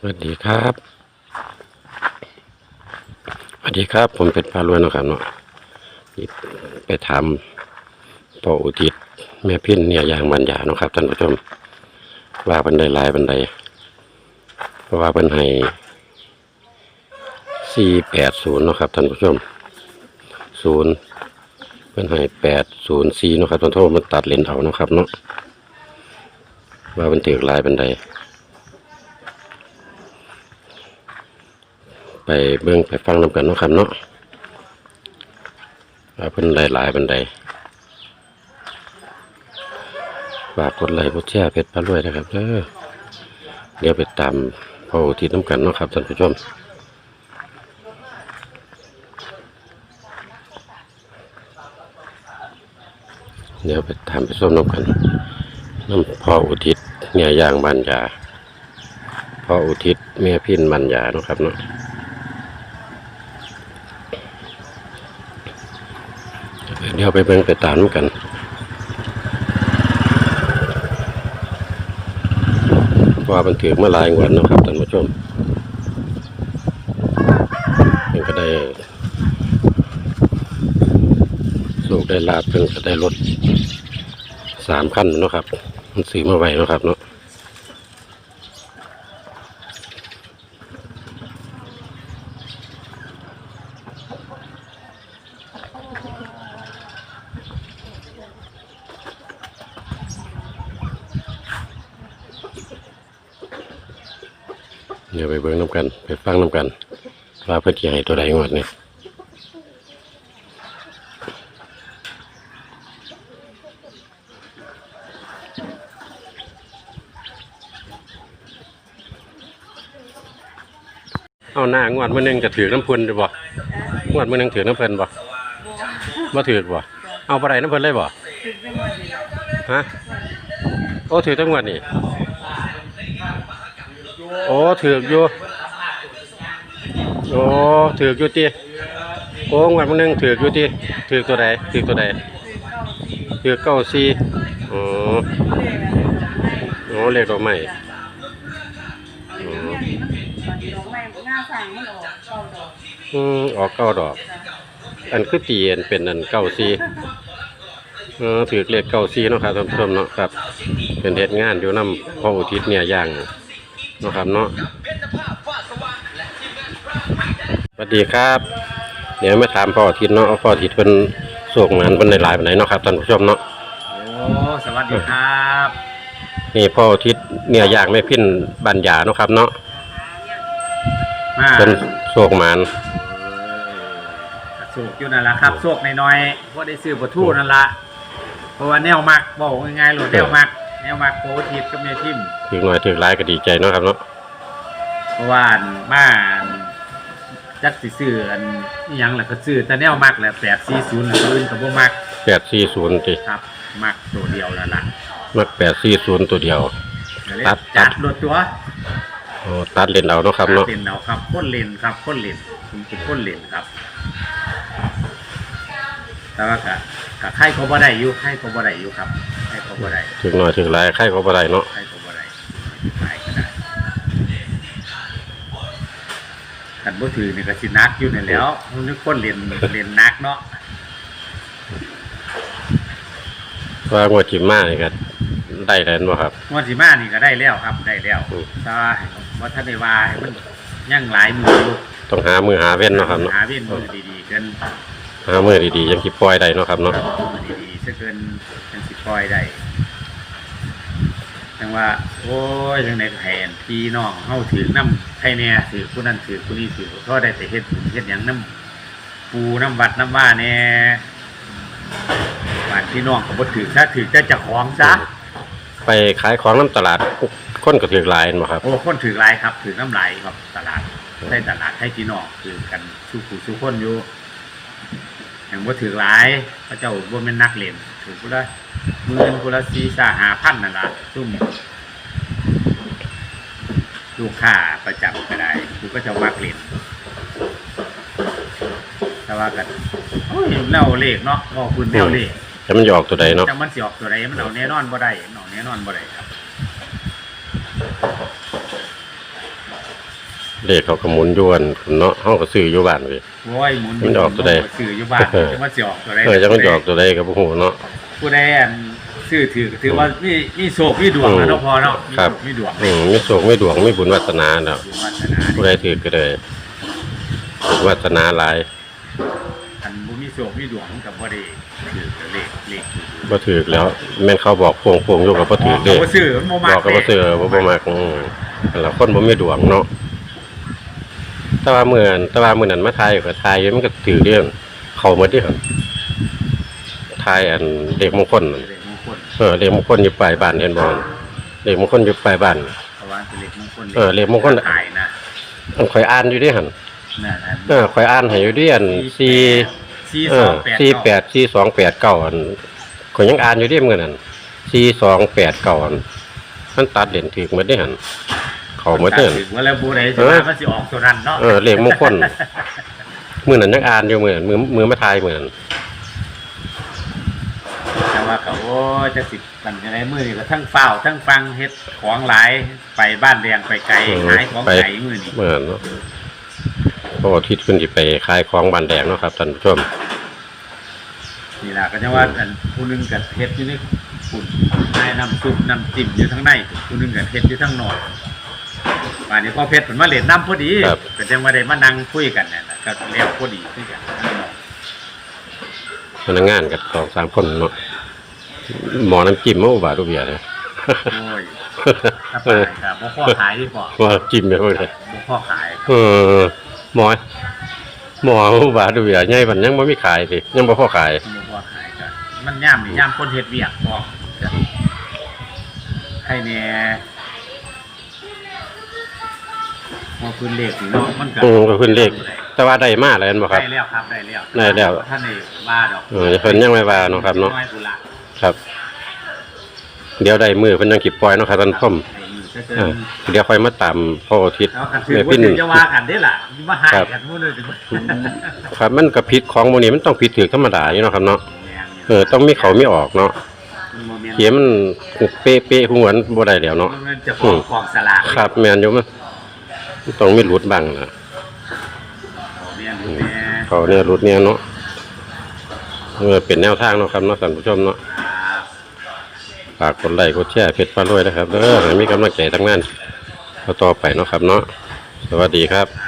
สวัสดีครับสวัสดีครับ ผมเป็นพารวยนะครับเนาะไปถามพ่ออุทิศแม่พินเนี่ยยางบรรยานะครับท่านผู้ชม ว่าบันไดลายบันไดเพราะว่าบันให้สี่แปดศูนย์นะครับท่านผู้ชมศูนย์เป็นให้แปดศูนย์สี่นะครับท่านผู้ชมมันตัดเลนเอานะครับเนาะว่ามันถือหลายบันได ไปเบิ่งไปฟังนำกันเนาะครับเนาะว่าเป็นหลายๆบันไดฝากกดไลค์กดแชร์เพจพารวยนะครับเด้อเดี๋ยวไปตามพ่ออุทิศน้ำกันเนาะครับท่านผู้ชมเดี๋ยวไปตามไปส้มน้ำกันน้ำพ่ออุทิศเนี่ยยางบรรยาพ่ออุทิศแม่พินบรรยาเนาะครับเนาะ เดี๋ยวไปเบิ่งไปตามกันว่ามันถือมาหลายงวันนะครับท่านผู้ชมมันก็ได้สูกได้ลาบเพิ่งก็ได้รถสามขั้นนะครับ มันซื้อมาไว้นะครับเนาะ เดี๋ยวไปเบิ่งน้ำกัน ไปฟังน้ำกันว่าเพื่อที่ให้ตัวใดงวดนี่เอาหน้างวดมือนึงจะถือน้ำพุนได้บ่งวดมือนึงถือน้ำเพลินบ่บ่ถือบ่เอาปลาไหลน้ำเพลินเลยบ่ฮะโอ้ถือตั้งงวดนี่ โอ้ถือกอยู่โอ้ถือกอยู่ตีโอ้งวันมันนึงถือกอยู่ตีถือกตัวใดถือกตัวใดถือกเก้าสี่โอ้โอ้เลขดอกไม้โอ้ดอกไม้งาสั่งมันออกเก้าดอกอืมออกเก้าดอก อันคือตีอันเป็นอันเก้าสี่เออถือเลขเก้าสี่เนาะครับท่านผู้ชมเนาะครับ เป็นเหตุงานอยู่น้ำพระอุทิศเนี่ยย่าง นาะครับเนาะสวัสดีครับ เดี๋ยวมาถามพ่ออาทิตย์เนาะเอาพ่ออาทิตย์เป็นโศกงานเป็นในหลายๆปานไหนเนาะครับท่านผู้ชมเนาะโอ้สวัสดีครับนี่พ่ออาทิตย์เนี่ยอยากไม่พิ้นบัญญาเนาะครับ เนาะมาเป็นโศกหมานโศกอยู่นั่นละครับโศกน้อยๆเพราะได้ซื้อประทูนั่นละเพราะว่าแนวมักบอกง่ายๆเลยแนวมัก แนวมักโคทิพกับเมียทิมถึงหน่อยถึงหลายก็ดีใจเนาะครับเนาะเพราะว่าอันมาอันจักสิซื้ออันอิหยังล่ะก็ซื้อแต่แนวมักแหละแปดสี่ศูนย์หรืออื่นกับพวกมักแปดสี่ศูนย์ติครับ มักตัวเดียวนั่นละมักแปดสี่ศูนย์ตัวเดียว ก็เลยตัดจัดรถตัวโอ้ตัดเล่นเอาเนาะครับเนาะเป็นเอาครับพ้นเลนครับพ้นเลนผมเป็นพ้นเลนครับ แต่ว่ากะกะไข่ก็บ่ได้อยู่ไข่ก็บ่ได้อยู่ครับ ไข่ก็บ่ได้ถึงหน่อยถึงหลายใครเขาบ่ได้เนาะไข่ก็บ่ได้ไข่ก็ได้กันบ่ถือนี่ก็สินักอยู่นี่แหล้วมันนึกคนเรียนเรียนนักเนาะว่างวดจิมมานี่ก็ได้แล้วบ่ครับ งวดสิมานี่ก็ได้แล้วครับได้แล้วอืม แต่ว่าบ่ทันได้ว่าให้มันยังหลายมืออยู่ต้องหามือหาเว้นเนาะครับเนาะหาเว้นมือดีๆเกินหามือดีๆยังคิดปล่อยได้เนาะครับเนาะมือดี ๆซะเกินจังสิปล่อยได้จังว่า โอ้ยจังได๋ก็ให้อันพี่น้องเฮาถือน้ำใครแน่ถือผู้นั้นถือผู้นี้ถือก็ได้แต่เฮ็ดบุญเฮ็ดหยังน้ำปูน้ำวัดน้ำว่าแน่บ้านพี่น้องก็บ่ถือซะถือแต่เจ้าของซะไปขายของน้ำตลาดคนก็ถือหลายบ่ครับโอ้คนถือหลายครับถือน้ำลายครับตลาดใช่ตลาดให้พี่น้องถือกันสู้ผู้สู้คนอยู่ อย่างบ่ถือหลายพระเจ้าบ่แม่นนักเล่นถือผู้ละหมื่นผู้ละ4 5 5พันนั่นล่ะซุ่มลูกค้าประจำก็ได้ผู้ก็จะมักเล่นแต่ว่ากันโอ้ยเล่าเลขเนาะบอกคุณแนวเลขแต่มันจะออกตัวใดเนาะจังมันสิออกตัวใดมันเอาแน่นอนบ่ได้มันเอาแน่นอนบ่ได้ครับเลขเขาก็หมุนอยวนเนาะเฮาก็ซื้ออยู่บ้านเว้ย โอ้ยหมุนมันออกตัวใด ซื้ออยู่บ้านเออจะมาสิออกตัวใดเออจักมันจะออกตัวใดก็บ่ฮู้เนาะ ผู้ใดอันซื้อถือก็ถือว่ามีมีโชคมีดวงอืมนะเนาะพอเนาะมีครับโชมีดวงอืมมีโชคมีดวงมีบุญวาสนาเนาะมีวาสนาผู้ใดถือก็ได้บุญวาสนาหลายอันบ่มีโชคมีดวงมันก็บ่ได้ถือเลขเลขถือบ่ถือแล้ว แม่นเขาบอกโพงๆอยู่ก็บ่ถือเด้ บ่ซื้อมันบ่บมาอกก็บ่ซื้อบ่บ่มักอืมนั่นล่ะคนบ่มีดวงเนาะ แต่ว่ามื้อนั้นแต่ว่ามื้อนั้นมาทายก็ทายอยู่มันก็ถือเรื่อง เข้าหมดเด้หั่นทายอันเด็กมงคลนั่นเลขมงคลเออเด็กมงคลอยู่ปลายบ้านเห็นบ่เด็กมงคลอยู่ปลายบ้านเพราะว่าเป็นเลขมงคลเออเลขมงคลขายนะอันข่อยอ่านอยู่เด้หั่นนั่นนะเออข่อยอ่านให้อยู่เด้อัน4สี่เอสอองแปดสี่แปดสี่สองแปดเก้าอันข่อยยังอ่านอยู่เด้มื้อนั้นสี่สองแปดเก้าอันมันตัดเหรียญถูกหมดเด้หั่น เข้าหมดเด้หั่นถือว่าแล้วบ่ได้เอใช่ไหมอมันสิออกตัวนั้นเนาะเออเลขมงคลมื้อนั้นยังอ่านอยู่มื้อนั้นมือมือมาทายมื้อนั้นแต่ว่าก็โอ้ยจะสิกันจังไดมื้อนี้ก็ทั้งเฝ้าทั้งฟังเฮ็ดของหลายไปบ้านแดงไปไกลขายของไกลมื้อนี้มื้อนั้นเนาะเพราะว่าทิศเพิ่นสิไปขายของบ้านแดงเนาะครับท่านผู้ชม นี่ล่ะก็จะว่าอันผู้หนึงก็เฮ็ดอยู่ในฝุ่นให้น้ำซุปน้ำจิ้มอยู่ทั้งในผู้หนึงก็เฮ็ดอยู่ทั้งนอก ป่านนี้พอเพชรเพิ่นมาเล่นน้ำพอดีก็จังว่าได้มานั่งคุยกันนั่นน่ะก็แล้วพอดีคือกันพนักงานกับสองสามคนเนาะหมอน้ำจิ้มมาอุบาทอุเบียเลยโอ้ยถ้าไปก็บ่พอขายดีกว่าว่าจิ้มไปเลยบ่พอขาย เออหมอหมออุบาทอุเบียใหญ่บันยังบ่มีขายสิยังบ่พอขายบ่พอขายก็มันย่ามนี่ย่ามคนเฮ็ดเวียกพอให้แน่ พอพื้นเลขนี่เนาะมันก็อืมก็ขึ้นเลข แต่ว่าได้มาแล้วแม่นบ่ครับ ได้แล้วครับได้แล้วได้แล้ว ท่านนี่ว่าดอกเออเพิ่นยังไม่ว่าเนาะครับเนาะอยกุหลบครับ เดี๋ยวได้มือเพิ่นยังสิปล่อยเนาะครับท่านผู้ชมได้มือเจเอออเดี๋ยวค่อยมาตามพ่ออาทิตย์แล้วกันถือแม่ว่าพี่ถึนึ่งงจะว่ากันได้ล่ะมาหายครับ กันหมดเลยถึงครับมันก็ผิดของหมู่นี้มันต้องผิดถูกธรรมดาอยู่เนาะครับเนาะเออต้องมีเขามีออกเนาะเขียนมันเป๊ะๆหัวมันบ่ได้แล้วเนาะ มันจะฟ้องกองสลากครับแม่นอยู่มันมัน ต้องมีหลุดบ้างนะเนี่ยดูแม่เขาเนี่ยหลุดเนี่ยเนาะเออเป็นแนวทางเนาะครับเนาะท่านผู้ชมเนาะครับฝากกดไลค์กดแชร์เพจฟ้ารวยนะครับเด้อให้มีกำลังใจทำงานต่อไปเนาะครับเนาะสวัสดีครับอ่า